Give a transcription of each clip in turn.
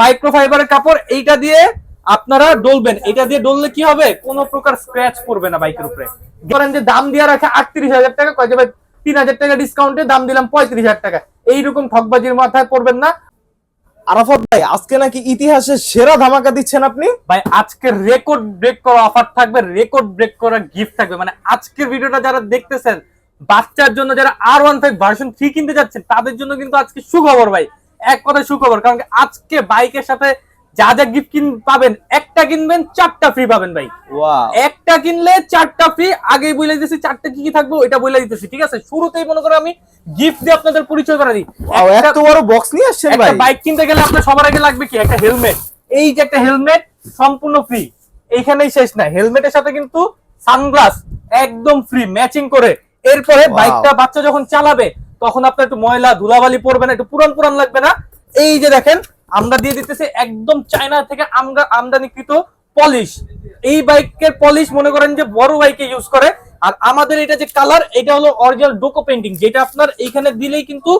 মাইক্রোফাইবারের কাপড় এইটা দিয়ে আপনারা ডলবেন। এটা দিয়ে ডললে কি হবে? কোন প্রকার স্ক্র্যাচ পড়বে না বাইকের উপরে। ধরেন যে দাম দিয়ে রাখে আটত্রিশ হাজার টাকা কয় যাবে তিন হাজার টাকা ডিসকাউন্টে দাম দিলাম পঁয়ত্রিশ হাজার টাকা। এইরকম ঠকবাজির মাথায় পড়বেন না। আরাফাত ভাই আজকে নাকি ইতিহাসের সেরা ধামাকা দিচ্ছেন আপনি? ভাই আজকে রেকর্ড ব্রেক করা অফার থাকবে রেকর্ড ব্রেক করা গিফট থাকবে। মানে আজকের ভিডিওটা যারা দেখতেছেন বাচ্চার জন্য যারা R one five version three কিনতে যাচ্ছেন তাদের জন্য কিন্তু আজকে সুখবর ভাই। এক কথায় সুখবর কারণ আজকে বাইকের সাথে যা যা গিফট কিন পাবেন একটা কিনবেন চারটা ফ্রি পাবেন ভাই। একটা কিনলে চারটা ফ্রি আগেই বলে দিতেছি চারটা কি কি থাকবে এটা বলে দিতেছি ঠিক আছে? শুরুতেই মনে করো আমি গিফট দিয়ে আপনাদের পরিচয় করে দিই। একটা- এত বড় বক্স নিয়ে আসছেন একটা ভাই। বাইক কিনতে গেলে আপনার সবার আগে লাগবে কি? একটা হেলমেট এই যে একটা হেলমেট সম্পূর্ণ ফ্রি এইখানেই শেষ না। হেলমেটের সাথে কিন্তু সানগ্লাস একদম ফ্রি ম্যাচিং করে। এরপরে বাইকটা বাচ্চা যখন চালাবে তখন আপনার একটু ময়লা ধুলাবালি পড়বে না একটু পুরান পুরান লাগবে না। এই যে দেখেন আমরা দিয়ে দিতেছি একদম চায়না থেকে আমরা আমদানিকৃত পলিশ। এই বাইকের পলিশ মনে করেন যে বড় বাইকে ইউজ করে। আর আমাদের এটা যে কালার এটা হলো অরিজিনাল ডোকো পেন্টিং যেটা আপনার এইখানে দিলেই কিন্তু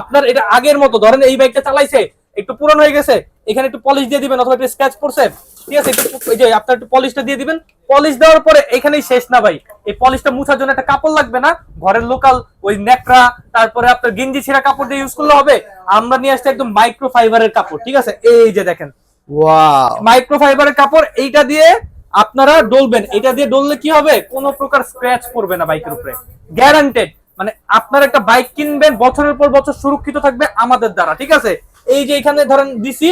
আপনার এটা আগের মতো ধরেন এই বাইকটা চালাইছে একটু পুরনো হয়ে গেছে এখানে একটু পলিশ দিয়ে দিবেন অথবা একটু স্ক্র্যাচ পড়ছে ঠিক আছে একটু এই যে আপনার একটু পলিশটা দিয়ে দিবেন। পলিশ দেওয়ার পরে এখানেই শেষ না ভাই। এই পলিশটা মুছার জন্য একটা কাপড় লাগবে না ঘরের লোকাল ওই নেকড়া তারপরে আপনার গেঞ্জি ছেঁড়া কাপড় দিয়ে ইউজ করলে হবে। আমরা নিয়ে আসছি একদম মাইক্রো ফাইবারের কাপড় ঠিক আছে? এই যে দেখেন। ওয়াও মাইক্রোফাইবারের কাপড় এইটা দিয়ে আপনারা ডলবেন। এটা দিয়ে ডললে কি হবে? কোনো প্রকার স্ক্র্যাচ পড়বে না বাইকের উপরে। গ্যারান্টেড মানে আপনার একটা বাইক কিনবেন বছরের পর বছর সুরক্ষিত থাকবে আমাদের দ্বারা ঠিক আছে? এই যে এখানে ধরেন দিছি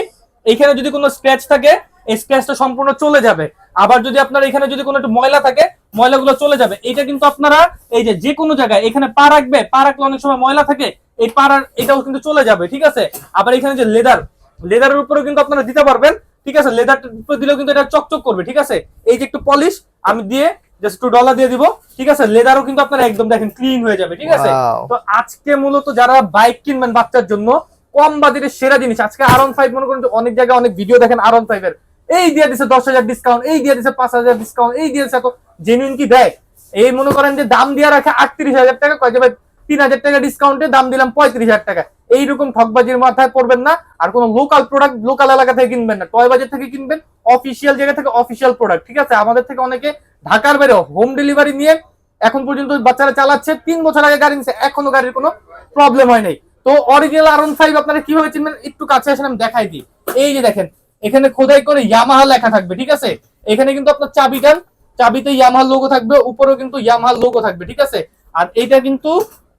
এইখানে যদি কোনো স্ক্র্যাচ থাকে এই স্ক্র্যাচটা সম্পূর্ণ চলে যাবে। আবার যদি আপনার এখানে যদি কোনো একটু ময়লা থাকে ময়লাগুলো চলে যাবে। এটা কিন্তু আপনারা এই যে যে কোনো জায়গায় এখানে পা রাখবে পা রাখলে অনেক সময় ময়লা থাকে এই পাড়ার এটাও কিন্তু চলে যাবে ঠিক আছে? আবার এখানে যে লেদার লেদারের উপরেও কিন্তু আপনারা দিতে পারবেন ঠিক আছে? লেদার উপরে দিলেও কিন্তু এটা চকচক করবে ঠিক আছে? এই যে একটু পলিশ আমি দিয়ে জাস্ট একটু ডলার দিয়ে দিব ঠিক আছে? লেদারও কিন্তু আপনারা একদম দেখেন ক্লিন হয়ে যাবে ঠিক আছে? তো আজকে মূলত যারা বাইক কিনবেন বাচ্চার জন্য কম বাজেটের সেরা জিনিস। আজকে আর ফাইভ মনে করেন অনেক জায়গায় অনেক ভিডিও দেখেন আর ফাইভ এর। এই দিয়ে দিছে দশ হাজার ডিসকাউন্ট এই দিয়ে দিছে পাঁচ হাজার ডিসকাউন্ট এই দিয়েছে এত জেনুইন কি দেয় এই মনে করেন যে দাম দিয়ে রাখে আটত্রিশ হাজার টাকা, কয় যাবে তিন হাজার টাকা ডিসকাউন্টে দাম দিলাম পঁয়ত্রিশ হাজার টাকা। এইরকম ঠকবাজির মাথায় পড়বেন না, আর কোনো লোকাল প্রোডাক্ট লোকাল এলাকা থেকে কিনবেন না। টয় বাজার থেকে কিনবেন অফিসিয়াল জায়গা থেকে অফিসিয়াল প্রোডাক্ট ঠিক আছে? আমাদের থেকে অনেকে ঢাকার বাইরে হোম ডেলিভারি নিয়ে এখন পর্যন্ত বাচ্চারা চালাচ্ছে, তিন বছর আগে গাড়ি নিচ্ছে এখনও গাড়ির কোনো প্রবলেম হয় নাই। তো অরিজিনাল আর ফাইভ আপনারা কীভাবে চিনবেন? একটু কাছে আসেন, আমি দেখাই দিই। এই যে দেখেন, এখানে খোদাই করে ইয়ামাহা লেখা থাকবে, ঠিক আছে? এখানে কিন্তু আপনার চাবিটার চাবিতে ইয়ামাহার লোগো থাকবে, উপরেও কিন্তু ইয়ামাহার লোগো থাকবে, ঠিক আছে? আর এটা কিন্তু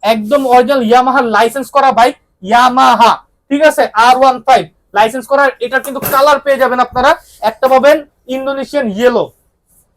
একদম অরিজিনাল ইয়ামাহার লাইসেন্স করা বাইক ইয়ামাহা ঠিক আছে? আর ওয়ান ফাইভ লাইসেন্স করা এটা কিন্তু কালার পেয়ে যাবেন আপনারা। একটা পাবেন ইন্দোনেশিয়ান ইয়েলো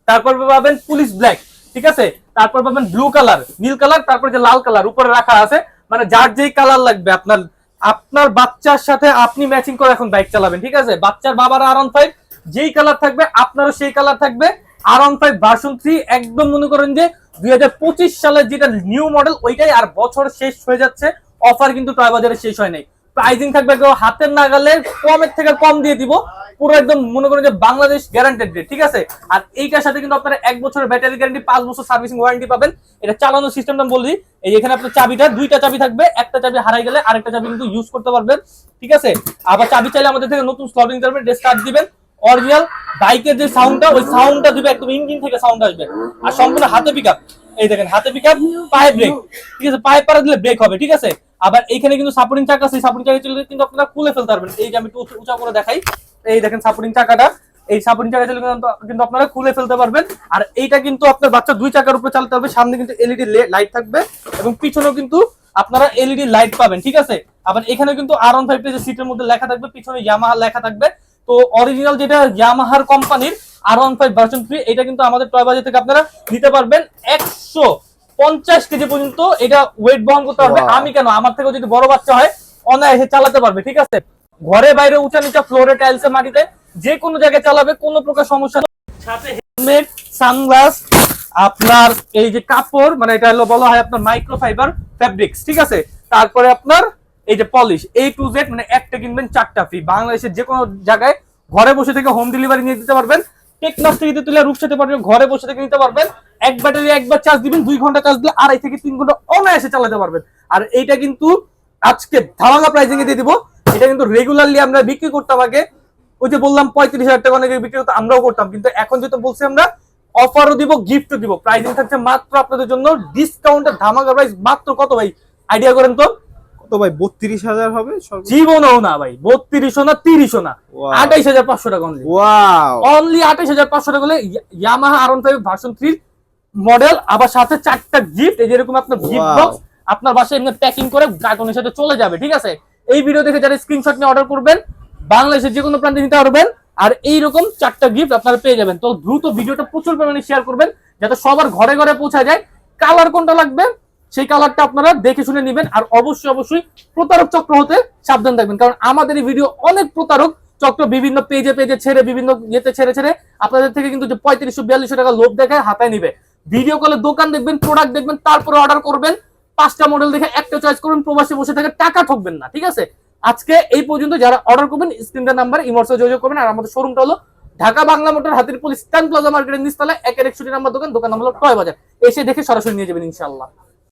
তারপর পাবেন পুলিশ ব্ল্যাক ঠিক আছে? তারপর পাবেন ব্লু কালার নীল কালার তারপর যে লাল কালার উপরে রাখা আছে। মানে যার যেই কালার লাগবে, আপনার আপনার বাচ্চার সাথে আপনি ম্যাচিং করে এখন বাইক চালাবেন, ঠিক আছে? বাচ্চার বাবার আর ফাইভ যেই কালার থাকবে, আপনারও সেই কালার থাকবে। আর ফাইভ ভার্সন থ্রি একদম মনে করেন যে দুই হাজার পঁচিশ সালের যেটা নিউ মডেল ওইটাই আর বছর শেষ হয়ে যাচ্ছে অফার কিন্তু টয় বাজারে শেষ হয় নাই। প্রাইজিং থাকবে হাতের নাগালে কমের থেকে কম দিয়ে দিব। পুরো একদম মনে করেন যে বাংলাদেশ গ্যারান্টেড ঠিক আছে? আর এইটার সাথে কিন্তু আপনারা এক বছরের ব্যাটারি গ্যারান্টি পাঁচ বছর সার্ভিসিং ওয়ারেন্টি পাবেন। এটা চালানোর সিস্টেমটা বলি এই এখানে আপনার চাবিটা, দুইটা চাবি থাকবে, একটা চাবি হারাই গেলে আরেকটা চাবি কিন্তু ইউজ করতে পারবেন, ঠিক আছে? আবার চাবি চাইলে আমাদের থেকে নতুন স্লট নিতে পারবেন স্টার্ট দিবেন। অরিজিনাল বাইকের যে সাউন্ডটা ওই সাউন্ডটা দিবে, একদম ইঞ্জিন থেকে সাউন্ড আসবে। আর সম্পূর্ণ হাতে পিকআপ এই দেখেন, হাতে পিকআপ পায়ে ব্রেক ঠিক আছে? পায়ে পাড়া দিলে ব্রেক হবে, ঠিক আছে? আবার এইখানে কিন্তু সাপোর্টিং চাকা আছে সাপোর্টিং চাকা চলে কিন্তু আপনারা খুলে ফেলতে পারবেন। এই যে আমি একটু উঁচু- করে দেখাই, এই দেখেন সাপোর্টিং চাকাটা। এই সাপোর্টিং চাকা চলে কিন্তু- আপনারা খুলে ফেলতে পারবেন। আর এইটা কিন্তু আপনার বাচ্চা দুই চাকার উপরে চালাতে হবে, সামনে কিন্তু এলইডি লাইট থাকবে এবং পিছনেও কিন্তু আপনারা এলইডি লাইট পাবেন, ঠিক আছে? আবার এখানে কিন্তু আর ওয়ান ফাইভ সিটের মধ্যে লেখা থাকবে, পিছনে ইয়ামাহা লেখা থাকবে। তো অরিজিনাল যেটা ইয়ামাহার কোম্পানির R one five version three এটা কিন্তু আমাদের টয় বাজার থেকে আপনারা নিতে পারবেন। একশো পঞ্চাশ কেজি পর্যন্ত এটা ওয়েট বহন করতে পারবে। আমি কেন? আমার থেকে যদি বড় বাচ্চা হয় অনায়াসে চালাতে পারবে ঠিক আছে? ঘরে বাইরে উঁচা নিচা ফ্লোরে টাইলসে মাটিতে যে কোনো জায়গায় চালাবে কোনো প্রকার সমস্যা সাথে হেলমেট সানগ্লাস আপনার এই যে কাপড় মানে এটা হলো বলা হয় আপনার মাইক্রোফাইবার ফ্যাব্রিক্স ঠিক আছে? তারপরে আপনার এই যে পলিশ এই টু জেড মানে একটা কিনবেন চারটা ফ্রি বাংলাদেশের যে কোনো জায়গায় ঘরে বসে থেকে হোম ডেলিভারি নিয়ে দিতে পারবেন। টেকনাফ থেকে তুলে রূপসাতে পারবেন ঘরে বসে থেকে নিতে পারবেন। এক ব্যাটারি একবার চার্জ দিবেন দুই ঘণ্টা চার্জ দিলে আড়াই থেকে তিন ঘণ্টা অনায়াসে চালাতে পারবেন। আর এইটা কিন্তু আজকে ধামাকা প্রাইজিং এ দিয়ে দিব। এটা কিন্তু রেগুলারলি আমরা বিক্রি করতাম আগে। ওই যে বললাম পঁয়ত্রিশ হাজার টাকা অনেকে বিক্রি করতাম আমরাও করতাম। কিন্তু এখন যেহেতু বলছি আমরা অফারও দিব গিফটও দিব। প্রাইসিং থাকছে মাত্র আপনাদের জন্য ডিসকাউন্টের ধামাকা প্রাইস মাত্র কত ভাই? আইডিয়া করেন তো। কত ভাই? বত্রিশ হাজার হবে জীবনও না ভাই বত্রিশশো না তিরিশশো না। আঠাইশ হাজার পাঁচশো টাকা। ওয়াও অনলি আঠাইশ হাজার পাঁচশো টাকা হলে Yamaha R five version three model আবার সাথে চারটা গিফট এই যেরকম আপনার গিফট বক্স আপনার বাসায় এমনি প্যাকিং করে কার্টুনের সাথে চলে যাবে ঠিক আছে? এই ভিডিও দেখে যারা স্ক্রিনশট নিয়ে অর্ডার করবেন বাংলাদেশের যে কোনো প্রান্তে নিতে পারবেন আর এইরকম চারটা গিফট আপনারা পেয়ে যাবেন। তো দ্রুত ভিডিওটা প্রচুর পরিমাণে শেয়ার করবেন যাতে সবার ঘরে ঘরে পৌঁছা যায়। কালার কোনটা লাগবে? সেই কালারটা আপনারা দেখে শুনে নেবেন আর অবশ্যই অবশ্যই প্রতারক চক্র হতে সাবধান থাকবেন কারণ আমাদের এই ভিডিও অনেক প্রতারক চক্র বিভিন্ন পেজে পেজে ছেড়ে বিভিন্ন ইয়েতে ছেড়ে ছেড়ে আপনাদের থেকে কিন্তু যে পঁয়ত্রিশশো বিয়াল্লিশশো টাকা লোভ দেখায় হাতায় নিবে। ভিডিও কলে দোকান দেখবেন প্রোডাক্ট দেখবেন, তারপরে অর্ডার করবেন। পাঁচটা মডেল দেখে একটা চয়েস করবেন, প্রবাসে বসে থাকে টাকা ঠকবেন না, ঠিক আছে? আজকে এই পর্যন্ত যারা অর্ডার করবেন স্ক্রিনটার নাম্বার ইমর্সে যোগাযোগ করবেন, আর আমাদের শোরুমটা হলো Dhaka Bangla motor, Hatirpool stand plaza মার্কেটের নিচতলা একের একষট্টি নাম্বার দোকান দোকান নাম হলো টয় বাজার। এসে দেখে সরাসরি নিয়ে যাবেন ইনশাল্লাহ